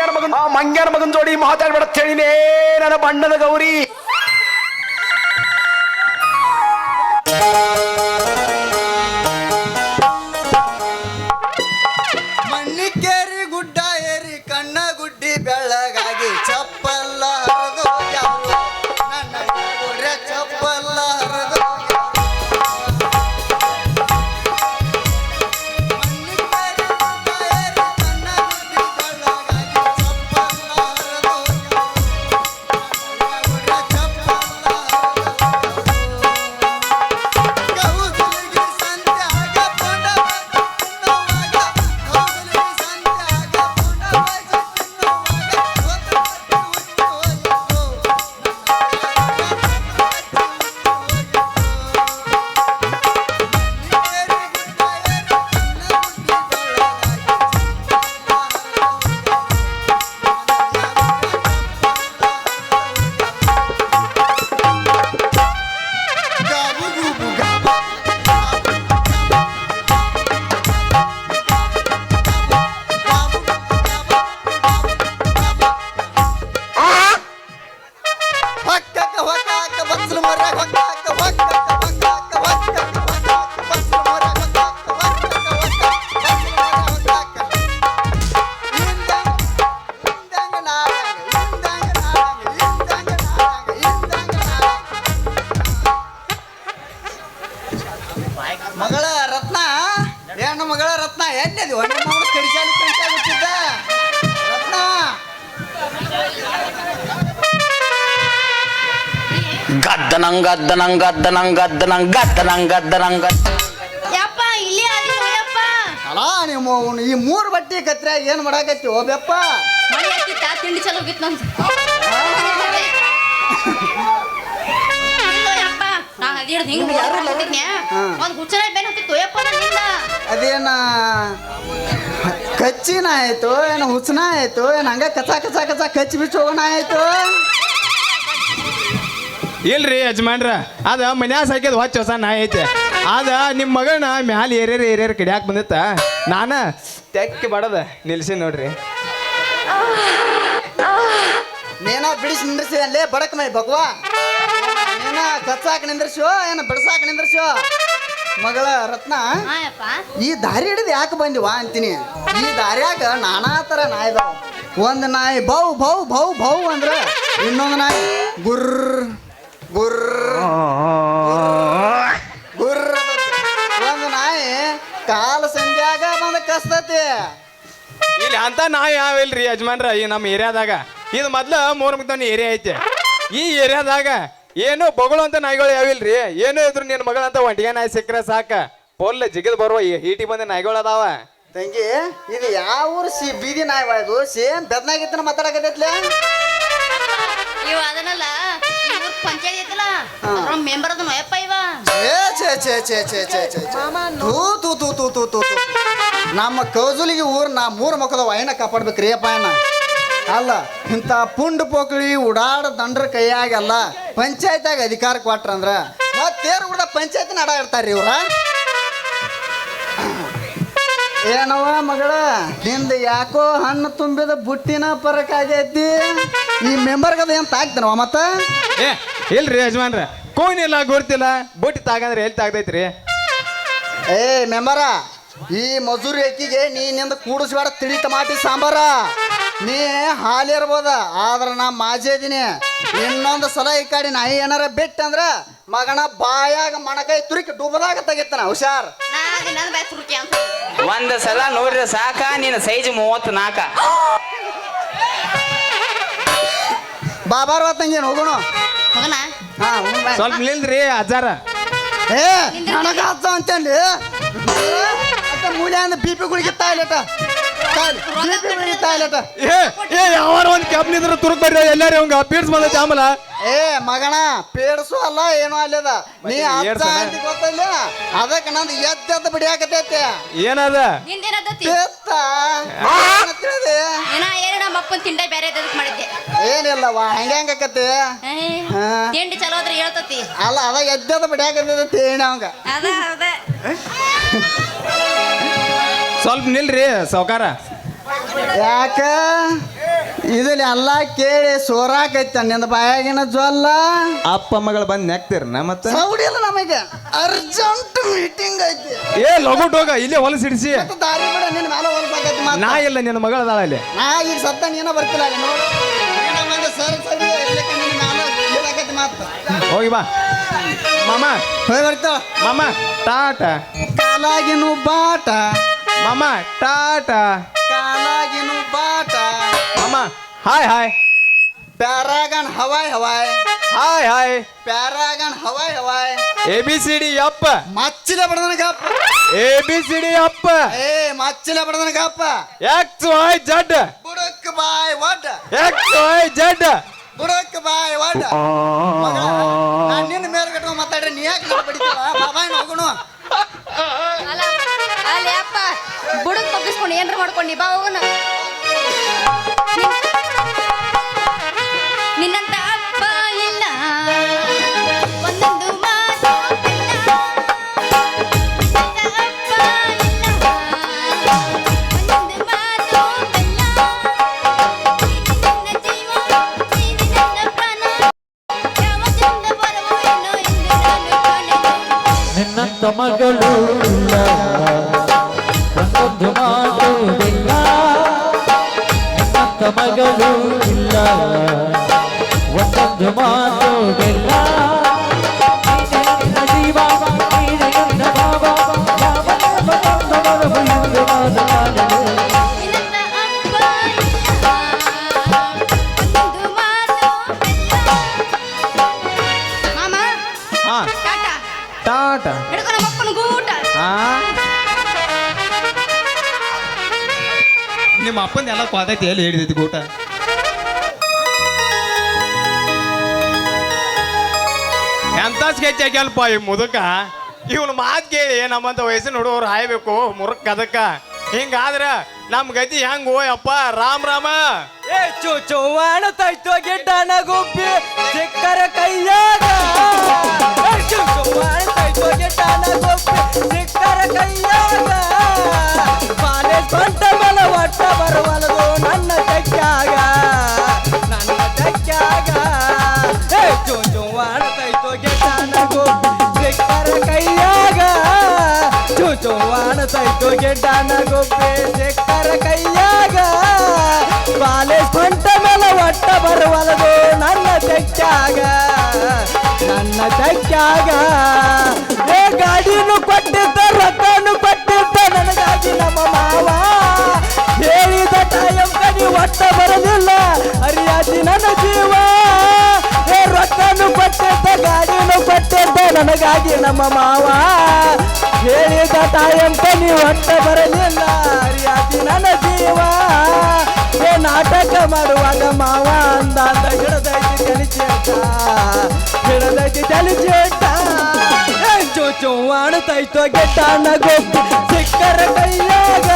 ಮಂಗ್ಯಾನ ಮಗನ್, ಆ ಮಂಗ್ಯಾನ ಮಗನ್ ಜೋಡಿ ಮಾತಾಡ್ಬೇಡ ಹೇಳಿನೇ ನನ್ನ ಬಣ್ಣದ ಗೌರಿ ಗುಡ್ಡ ಏರಿ, ಕಣ್ಣ ಗುಡ್ಡಿ ಬೆಳ್ಳಗಾಗಿ ಚಪ್ಪಲ್ಲ ಹರಿದು ಹೋಗ್ಯಾವು. ನನ್ನ ಗುಡ್ರೆ ಗದ್ದನಂಗ್ ಗದ್ದನಂಗ್ ಗದ್ದನಂಗ್ ಗದ್ದನಂಗ್ ಗದ್ದನಂಗ್ ಗದ್ದನಂಗ್. ಯಪ್ಪ ಇಲ್ಲಿ ಯಪ್ಪ ಅಲ್ಲ ನಿಮ್ಮ ಅವ್ನು ಈ ಮೂರು ಬಟ್ಟೆ ಕತ್ರಿಯಾಗ ಏನು ಮಾಡಾಕತ್ತಿ ಓಬ್ಯಪ್ಪ ಮಳಿ ಹತ್ತಿತ್ತ ತಿಂಡಿ ಚಲೋ ಹೋಗಿತ್ತು ನಂದು. ಇಲ್ಲೋ ಯಪ್ಪ ನಾ ಅದಿಡ್ದು ಹಿಂಗ್ ಯಾರು ಹಾ. ಒಂದ್ ಹುಚ್ಚನ ಬೆನ್ ಹತ್ತಿತ್ತು ಯಪ್ಪ ನನ್ನಿಂದ ಅದೇನ? ಕಚ್ಚಿನ ಆಯ್ತು ಏನು ಹುಚ್ಚನ ಆಯ್ತು ಏನ ಹಂಗ ಕಚಾ ಕಚ ಕಚಾ ಕಚ್ಚಿ ಬಿಚ್ಚಿ ಹೋಗೋಣ ಆಯ್ತು? ಇಲ್ರಿ ಯಜಮಾನ್ರ ಅದ ಮನ್ಯಾಗ ಸಾಕಿದ ಹೊಚ್ಚ ಹೊಸ ನಾಯಿ ಐತೆ. ಅದ ನಿಮ್ಮ ಮಗನ ಮ್ಯಾಲ ಏರ್ಯಾರ ಏರ್ಯಾರ ಕಡಿಯಾಕ ಬಂದಿತ್ತ. ನಾನ ತೆಕ್ಕಿ ಬಡದ ನಿಲ್ಸಿ ನೋಡ್ರಿ. ನೇನ ಬಿಡಿಸಿ ನಿಂದ್ರಿಸಿ ಅಲ್ಲೇ ಬಡಕ್ ಮೈ ಭಗವಾ. ನೇನ ಕಚ್ಚಾಕ ನಿಂದ್ರಿಸೋ ಏನ ಬಿಡ್ಸಾಕ ನಿಂದ್ರಿಸೋ ಮಗಳ ರತ್ನ ಈ ದಾರಿ ಹಿಡಿದು ಯಾಕೆ ಬಂದಿವ ಅಂತೀನಿ. ಈ ದಾರಿಯಾಗ ನಾನಾ ಥರ ನಾಯಿದಾವ. ಒಂದು ನಾಯಿ ಬೌ ಬೌ ಬೌ ಬೌ ಅಂದ್ರೆ ಇನ್ನೊಂದು ನಾಯಿ ಗುರ್ರ್ ಗುರ್ರ್ ಗುರ್ರ್ ಒಂದು ನಾಯಿ ಕಾಲ ಸಂಧ್ಯಾಗ ಬಂದು ಕಸ್ತತಿ ಇಲ್ಲಿ ಅಂತ ನಾಯಿ ಯಾವಿಲ್ರಿ ಯಜಮಾನ್ರ ಈ ನಮ್ಮ ಏರಿಯಾದಾಗ? ಇದು ಮೊದ್ಲು ಮೂರು ಮುಗ್ದವನ್ ಏರಿಯಾ ಐತೆ. ಈ ಏರಿಯಾದಾಗ ಏನು ಬಗಳು ಅಂತ ನಾಯಿಗಳು ಯಾವಿಲ್ರಿ? ಏನು ಇದ್ರು ನಿನ್ನ ಮಗಳಂತ ಒಂಟಿಗೆ ನಾಯಿ ಸಿಕ್ಕರೆ ಸಾಕ. ಪೊಲ್ಲೆ ಜಿಗಿದ್ ಬರುವ ಈ ಹೀಟಿ ಬಂದ ನಾಯಿಗಳು ಅದಾವ ತಂಗಿ ಇದು ಯಾವ ಊರು? ಸಿ ಬೀದಿ ನಾಯಿ ಇದು? ಸೇಮ್ ಬೆದ್ನಾಗಿತ್ತನ ಮಾತಾಡಕತ್ತೈತ್ಲೆ? ಇವ ಅದನ್ನಲ್ಲ ಅದ್ರ ಮೆಂಬರ್ ಅದನ್ನ ಯಪ್ಪ ಇವ ಛೇ ಛೇ ಛೇ ಛೇ ಛೇ ಛೇ ಛೇ ಛೇ. ಥೂ ಥೂ ಥೂ ಥೂ ಥೂ ಥೂ ಥೂ. ನಮ್ಮ ಕೌಜುಲಿಗೆ ಊರ್ ನಾ ಮೂರು ಮಕ್ಕಳ ಕಾಪಾಡ್ಬೇಕು ಕಾಪಾಡ್ಬೇಕ್ರಿ ಅಪ್ಪ ಅಣ್ಣ. ಅಲ್ಲ ಇಂಥ ಪುಂಡ್ ಪೋಕಳಿ ಉಡಾಡ ದಂಡ್ರ ಕೈಯಾಗಲ್ಲ ಪಂಚಾಯತ್ಯಾಗ ಅಧಿಕಾರ ಕೊಟ್ರಂದ್ರ ಮತ್ತೇರು ಕೂಡ ಪಂಚಾಯತ್ ನಡ ಇರ್ತಾರ್ರಿ ಇವ್ರ? ಏನವ ಮಗಳ ನಿಂದ ಯಾಕೋ ಹಣ್ಣು ತುಂಬಿದ ಬುಟ್ಟಿನ ಪರಕಾಗೈತಿ? ಆಗೈತಿ ಈ ಮೆಂಬರ್ಗದ ಏನ್ ತಾಕ್ತಾನವ ಮತ್ತ? ಏ ಇಲ್ರಿ ಯಜಮಾನ್ರ. ಕೋನಿಲ್ಲ ಗೊತ್ತಿಲ್ಲ ಬುಟ್ಟಿ ತಾಗಂದ್ರೆ ಎಲ್ಲಿ ತಾಗ್ದೈತ್ರಿ? ಏ ಮೆಂಬರ ಈ ಮಜೂರಿ ಅಕ್ಕಿಗೆ ನೀನಿಂದ ಕೂಡಿಸ್ಬೇಡ ತಿಳಿ ಟಮಾಟಿ ಸಾಂಬಾರ. ನೀ ಹಾಲಿರ್ಬೋದ ಆದ್ರೆ ನಾ ಮಾಜಿ ಇದೀನಿ ಇನ್ನೊಂದು ಸಲ ಈ ಕಡೆ ನಾಯಿ ಏನಾರ ಬಿಟ್ಟಂದ್ರ ಮಗನ ಬಾಯಾಗ ಮಣಕಾಯಿ ತುರುಕಿ ಡುಬದಾಗ ತೆಗಿತಾನ ಹುಷಾರ್. ನಾ ದಿನ ಬಾಯ್ ತುರ್ಕಿ ಅಂತ ಒಂದ್ ಸಲ ನೋಡ್ರಿ ಸಾಕ ನಿನ್ನ ಸೈಜ್ ಮೂವತ್ ನಾಕ ಬಾಬಾರ್ ತಂಗೇನು ಹೋಗೋಣ? ಮಗನ ಹೋಗೋಣ. ಸ್ವಲ್ಪ ನಿಲ್ರಿ ಅಜ್ಜಾರ. ಏ ನನಗ ಅಜ್ಜ ಅಂತಂದು ಅಂತ ಮೂಲೆ ಅಂದ ಬಿ ಪಿ ಗುಳಿಗೆ ತಾಯ್ಲಟ ಏ ಏ ಯಾವಾರ ಒಂದ್ ಕ್ಯಾಬ್ ನಿಂದ್ರ ತುರುಕ್ ಬರ್ರಿ ಎಲ್ಲಾರಿ ಅವಂಗ ಪೀಡ್ಸ್ ಬಂದೈತಿ ಆಮೇಲೆ. ಏ ಮಗಣ ಪೇಡ್ಸು ಅಲ್ಲ ಏನೋ ಅಲ್ಲದ. ನೀ ಅಜ್ಜ ಗೊತ್ತಿಲ್ಲ ಅದಕ್ಕೆ ನಂದು ಎದ್ದೆದ್ದು ಬಿಡಿಯಾಕತೈತೆ ಏನದ? ನಿಂದೇನದತಿ ಪೆತ್ತ ಏನ್ ತಿಳಿದಿ? ಏನ ಏನ ನಮ್ಮ ಅಪ್ಪನ ತಿಂಡ ಬೇರೆ ಅದಕ್ಕೆ ಮಾಡಿದ್ದೆ. ಏನಿಲ್ಲವಾ ಹೆಂಗ ಹೆಂಗಕತಿ ಏ, ಹಾ. ತಿಂಡಿ ಚಲೋ ಆದ್ರೆ ಹೇಳ್ತತಿ. ಅಲ್ಲ ಅದ ಎದ್ದೆದ್ದು ಬಿಡಿಯಾಕತೈತಿ ಏನ ಅವಂಗ. ಅದ ಅದ. ಸ್ವಲ್ಪ ನಿಲ್ರಿ ಸಾವುಕಾರ. ಯಾಕ? ಇದನ್ನ ಎಲ್ಲ ಕೇಳಿ ಸೋರಾಕೈತ ನಿಂದ ಬಾಯಾಗಿನ ಜ್ವಲ್ಲ. ಅಪ್ಪ ಮಗಳು ಬಂದು ನೆಕ್ತಿರ್ನ ಮತ್ತೆ? ಸೌಡಿಲ್ಲ ನಮಗೆ. ಅರ್ಜೆಂಟ್ ಮೀಟಿಂಗ್ ಐತಿ. ಏ ಲಗುಟ್ ಹೋಗ ಇಲ್ಲೇ ಹೊಲಸ್ ಹಿಡಿಸಿ ಮತ್ತೆ ದಾರಿ ಬಿಡ ನಿನ್ನ ಮೇಲೆ ಹೊಲ್ಸಾಕೈತಿ ಮಾತ್ರ ನಾ ಇಲ್ಲ ನಿನ್ನ ಮಗಳದಾಳ ಅಲ್ಲಿ. ನಾ ಈಗ ಸತ್ತ ನೀನ ಬರ್ತಿಲ್ಲ ಅಲ್ಲಿ ನೋಡು. ನೀನ ಬಂದು ಸರ್ ಸರಿ ಇರ್ಲಿಕ್ಕೆ ನಿನ್ನ ಮ್ಯಾಲ ಇದಾಕೈತಿ ಮಾತ್ರ ಹೋಗಿ ಬಾ. ಮಾಮ. ಹೋಗಿ ಬರ್ತಾವ? ಮಾಮ ಟಾಟ. ಕಾಲಾಗಿನ ಬಾಟ. ಮಾಮ ಟಾಟಾ. ಕಾಲಾಗಿನು ಬಾಟ. ಮಾಮ ಹಾಯ್ ಹಾಯ್. ಪ್ಯಾರಾಗನ್ ಹವಾಯ್ ಹವಾಯ್. Hi hi. ಪ್ಯಾರಾಗನ್ ಹವಾಯ್ ಹವಾಯ್. ಎ ಬಿ ಸಿ ಡಿ ಅಪ್ಪ ಮಚ್ಚಿಲ ಬಡದನ ಗಪ್ಪ. ಎ ಬಿ ಸಿ ಡಿ ಅಪ್ಪ ಏ ಮಚ್ಚಿಲ ಬಡದನ ಗಪ್ಪ. ಎಕ್ಸ್ ವೈ ಜಡ್ ಬುಡಕ್ ಬಾಯ್ ವಡ್. ಎಕ್ಸ್ ವೈ ಜಡ್ ಬುಡಕ್ ಬಾಯ್ ವಡ್. ನಾನು ನಾನ್ ನಿನ್ನ ಮೇಲೆ ಕಟ್ಟು ಮಾತಾಡ್ರಿ ನೀ ಯಾಕೆ ಬಡಿತೀವ ಬಾಬಾಯ್ ಅಪ್ಪ ಬುಡಕ್ ತಪ್ಪಿಸ್ಕೊಂಡು ಏನ್ರ ಮಾಡ್ಕೊಂಡು ಬಾ ಹೋಗೋಣ. ನಿನ್- ನಿನ್ನಂತ ಅಪ್ಪ ಇಲ್ಲ. ಒಂದೊಂದು ಮಾತು ಅಪ್ಪ ಇಲ್ಲ. ಒಂದೊಂದು ಮಾತು. ನಿನ್ನ ಜೀವ, ನೀನು ನನ್ನ ಪ್ರಾಣ. ಮಗಳು ಮಗಳು ಇಲ್ಲ. ಒಂದೊಂದು ಮಾಡುವುದಿಲ್ಲ ಅಪ್ಪಂದ ಎಲ್ಲ ಹಿಡಿದೈತಿ ಊಟ? ಎಂತ ಸ್ಕೆಚ್ ಹಾಕ್ಯಲ್ಪ ಈ ಮುದುಕ? ಇವನು ಮಾತು ಕೇಳಿ ನಮ್ಮಂತ ವಯಸ್ಸಿನ ಹುಡುಗರು ಹಾಯ್ಬೇಕು ಮುರುಕ್ ಅದಕ್ಕ. ಹಿಂಗಾದ್ರೆ ನಮ್ ಗತಿ ಹೆಂಗ್ ಓಯಪ್ಪ ರಾಮ್ ರಾಮ. ಏ ಚುಚುವಾಣ ತೈತೋ ಗಿಡ್ಡನ ಗುಬ್ಬಿ ಸಿಕ್ಕರ ಕೈಯಾಗ. ಏ ಚುಚುವಾಣ ತೈತೋ ಗಿಡ್ಡನ ಗುಬ್ಬಿ ಗಿಡ್ಡನ ಗುಬ್ಬಿ ಸಿಕ್ಕರ ಕೈಯಾಗ. ಕಾಲೇಜ್ ಹೊಂಟ ಮೇಲೆ ಒಟ್ಟ ಬರುವಲದು ನನ್ನ ತೆಕ್ಕಾಗ ನನ್ನ ತೆಕ್ಕಾಗ ಏ ಗಾಡಿನೂ ಕೊಟ್ಟಿದ್ದ, ರೊಕ್ಕನು ಕೊಟ್ಟಿದ್ದ, ನನಗಾಗಿ ನಮ್ಮ ಮಾವ. ಹೇಳಿದ ಟೈಮ್ ಕಡಿ ಒಟ್ಟ ಬರಲಿಲ್ಲ. ಅರಿಯಾದಿ ನನ್ನ ಜೀವ. ಗಾಡಿನು ಕೊಟ್ಟಿದ್ದ ನನಗಾಗಿ ನಮ್ಮ ಮಾವ. ಹೇಳಿದ ತಾಯಂತ ನೀವು ಒಟ್ಟ ಬರಲಿಲ್ಲ. ಅರಿಯಾತಿ ನನ್ನ ಜೀವ. ಏ ನಾಟಕ ಮಾಡುವಾಗ ಮಾವ ಅಂದ ಅಂದ ಹಿಡದೈತಿ ಚಲಿಚೇಟ ಹಿಡದೈತಿ ಚಲಿಚೇಟ ಚೋಚೋ ಆಣತೈತೋ ಗೆಟ್ಟ ಗೊಬ್ಬ ಸಿಕ್ಕರ ಕೈಯಾಗ.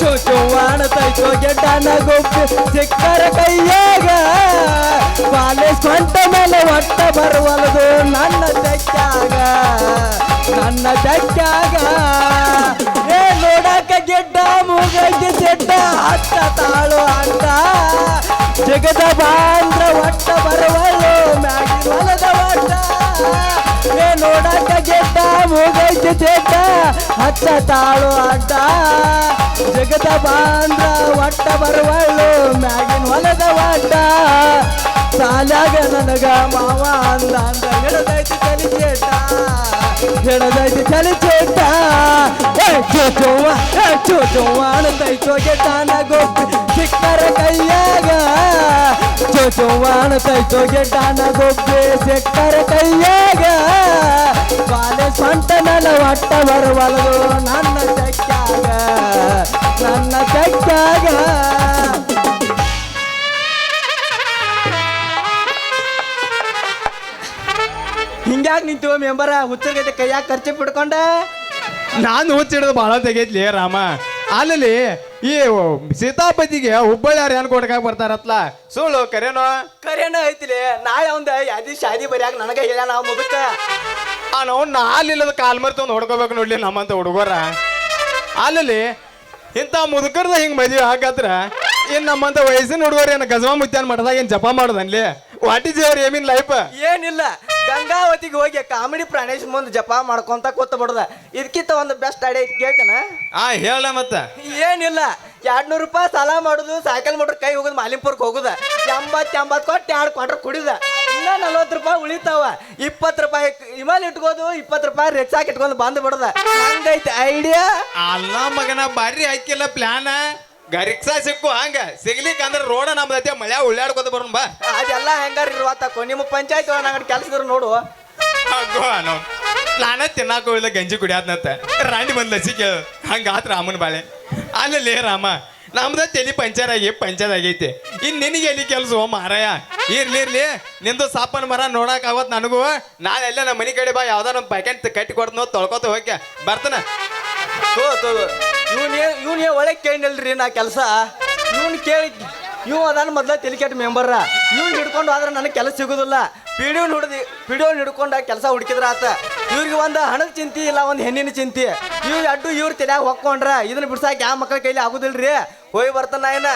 ಚೋಚೋ ಆಣತೈತೋ ಗೆಟ್ಟ ಗೊಬ್ಬ ಸಿಕ್ಕರ ಕೈಯಾಗ. ಕಾಲೇಜ್ ಸ್ವಂತ ಮೇಲೆ ಒಟ್ಟ ಬರುವಲದು ನನ್ನ ತೆಕ್ಕಾಗ ನನ್ನ ತೆಕ್ಕಾಗ ಏ, ನೋಡಕ ಗೆಡ್ಡ, ಮೂಗಕ್ಕೆ ಸೆಡ್ಡ ಹತ್ತ ತಾಳು ಅಂತ ಜಗದ ಬಾಂದ್ರ ಒಟ್ಟ ಬರುವಳು ಮ್ಯಾಗಿ ಹೊಲದ ಒಟ್ಟ. ಏ, ನೋಡಕ ಗೆಡ್ಡ, ಮೂಗಕ್ಕೆ ಸೆಡ್ಡ ಹತ್ತ ತಾಳು ಅಡ್ಡ ಜಗದ ಬಾಂದ್ರ ಒಟ್ಟ ಬರುವಳು ಮ್ಯಾಗಿನ ಹೊಲದ ಒಟ್ಟ. ಸಾಲಾಗ ನನಗ ಮಾವ ಅಂದ ಹಿಡದೈತಿ ತಲಿ ಚೇಟ ಹಿಡದೈತಿ ತಲಿ ಚೇಟ ಚೋಚೋವ ಚೋಚೋವ ಅಣತೈತೋ ಗೆಡ್ಡಾನ ಗೊಬ್ಬಿ ಸಿಕ್ಕರ ಕೈಯಾಗ. ಚೋಚೋವ ಅಣತೈತೋ ಗೆಡ್ಡಾನ ಗೊಬ್ಬಿ ಸಿಕ್ಕರ ಕೈಯಾಗ. ಬಾಲೆ ಸ್ವಂತ ನೆಲ ಒಟ್ಟ ಬರುವಲದು ನನ್ನ ಚಕ್ಕಾಗ ನನ್ನ ತೆಕ್ಕಾಗ ಹಿಂಗ್ಯಾಕ್ ನಿಂತು ಮೆಂಬರ ಹುಚ್ಚರ್ಗೈತೆ ಕೈಯಾಗ ಖರ್ಚು ಬಿಡ್ಕೊಂಡ ನಾನು ಹುಚ್ಚಿಡೋದು ಭಾಳ ತೆಗೈತ್ಲಿ ರಾಮ. ಅಲ್ಲಲ್ಲಿ ಈ ಸೀತಾಪತಿಗೆ ಹುಬ್ಬಳ್ಳಿ ಏನ್ ಕೊಡ್ಕಾಗ ಬರ್ತಾರತ್ಲ? ಸುಳ್ಳು ಕರೇನೋ? ಕರೆನ ಐತಿಲಿ ನಾಳೆ ಅವಂದ ಯಾದಿ ಶಾದಿ ಬರ್ಯಾಕ ನನಗ ಹೇಳ ನಾವು ಮುಗುತ್ತ ಆ ನಾವು ನಾಲಿಲ್ಲದ ಕಾಲ್ ಮರಿ ಒಂದು ಹೊಡ್ಕೋಬೇಕು ನೋಡ್ಲಿ ನಮ್ಮಂತ ಹುಡುಗರ. ಅಲ್ಲಲ್ಲಿ ಇಂಥ ಮುದುಕರ್ದ ಹಿಂಗ್ ಮದುವೆ ಹಾಕತ್ರ ಏನ್ ನಮ್ಮಂತ ವಯಸ್ಸಿನ ಹುಡುಗರು ಏನು ಗಜವಾ ಮುತ್ಯಾನ್ ಮಾಡ್ದಾಗ ಏನ್ ಜಪ ಮಾಡೋದನ್ಲಿ? What is your aim in life ಏನಿಲ್ಲ. ಗಂಗಾವತಿಗೆ ಹೋಗಿ ಕಾಮಿಡಿ ಪ್ರಾಣೇಶ್ ಮುಂದೆ ಜಪ ಮಾಡ್ಕೊಂತ ಕೂತ್ ಬಿಡದ. ಇದಕ್ಕಿಂತ ಒಂದು ಬೆಸ್ಟ್ ಐಡಿಯಾ ಐತಿ ಕೇಳ್ತಾನ? ಆ ಹೇಳ ಮತ್ತ. ಏನಿಲ್ಲ ಎರಡ್ ನೂರು ರೂಪಾಯಿ ಸಾಲ ಮಾಡುದು ಸೈಕಲ್ ಮೋಟ್ರ್ ಕೈ ಹೋಗುದು ಮಾಲಿಂಪುರ್ಗೆ ಹೋಗುದ. ಎಂಬತ್ ಎಂಬತ್ ಕೊಟ್ಟು ಎರಡು ಕ್ವಾರ್ಟರ್ ಕುಡಿದ. ಇನ್ನ ನಲ್ವತ್ತು ರೂಪಾಯಿ ಉಳಿತಾವ. ಇಪ್ಪತ್ತು ರೂಪಾಯಿ ಇಮಾಲ್ ಇಟ್ಕೋದು ಇಪ್ಪತ್ತು ರೂಪಾಯಿ ರೆಚ್ಚಾಕ್ ಇಟ್ಕೊಂಡು ಬಂದ್ ಬಿಡದ. ಹಂಗೈತಿ ಐಡಿಯಾ ಅಲ್ಲ ಮಗನ ಬಾರಿ ಹಾಕಿಲ್ಲ ಪ್ಲಾನ್ ಗರಿಕ್ಸಾ ಸಿಕ್ಕು ಹಂಗ. ಸಿಗ್ಲಿಕ್ಕೆ ಅಂದ್ರೆ ರೋಡ ನಮ್ದೈತೆ ಮಳೆಯ ಉಳ್ಳಾಡ್ಕೊತ ಬರೋಣ ಬಾ. ಅದೆಲ್ಲ ಹೆಂಗಾರ ಇರುವತ್ತಕೋ ನಿಮ್ಮ ಪಂಚಾಯತ್ ಇದ್ರು ನೋಡು. ನಾನೇ ತಿನ್ನಾಕ ಹೋಗಿಲ್ಲ ಗಂಜಿ ಕುಡಿಯಾದ್ನತ್ತ ರಾಣಿ ಬಂದ್ ಲಸಿಕೆ ಹಂಗಾತ್ರ ರಾಮನ ಬಾಳೆ. ಅಲ್ಲೇ ರಾಮ ನಮ್ದ ತಲಿ ಪಂಚರ್ ಆಗಿ ಪಂಚರ್ ಆಗೈತಿ. ಇನ್ ನಿನಗೆ ಎಲ್ಲಿ ಕೆಲಸ ಮಾರಾಯ? ಇರ್ಲಿ ಇರ್ಲಿ. ನಿಂದು ಸಾಪನ್ ಮರ ನೋಡಕ್ ಆಗತ್ ನನಗೂ. ನಾಳೆ ಎಲ್ಲ ನಮ್ಮ ಮನೆ ಕಡೆ ಬಾ ಯಾವ್ದಾರ ಒಂದು ಪ್ಯಾಕೆಟ್ ಕಟ್ಟಿ ಕೊಡ್ತನೋ ತೊಳ್ಕೊತ ಹೋಗ್ಯ. ಬರ್ತನ. ತೋ ತೋ ಇವನ್ ಇವನೇ ಒಳಗೆ ಕೇಳಿಲ್ರಿ ನಾ ಕೆಲಸ. ಇವನ್ ಕೇಳಿ ಇವ್ ಅದಾನ ಮೊದ್ಲ ತಲೆ ಕೆಟ್ಟ ಮೆಂಬರ್ ಇವ್ನ್ ಹಿಡ್ಕೊಂಡು ಆದ್ರೆ ನನಗೆ ಕೆಲಸ ಸಿಗೋದಿಲ್ಲ. ಪಿಡಿಯೋನ್ ಹಿಡ್ದು ಪಿಡಿಯೋನ್ ಹಿಡ್ಕೊಂಡು ಕೆಲಸ ಹುಡುಕಿದ್ರ ಆತ. ಇವ್ರಿಗೆ ಒಂದು ಹಣದ ಚಿಂತಿ ಇಲ್ಲ, ಒಂದು ಹೆಣ್ಣಿನ ಚಿಂತಿ. ಇವ್ ಅಡ್ಡು ಇವ್ರ ತಲೆಯಾಗ ಹೊಕ್ಕೊಂಡ್ರ. ಇದನ್ನ ಬಿಡ್ಸಾಕ ಯಾವ ಮಕ್ಕಳ ಕೈಲಿ ಆಗುದಿಲ್ರಿ? ಹೋಗಿ ಬರ್ತಾನ ಏನ?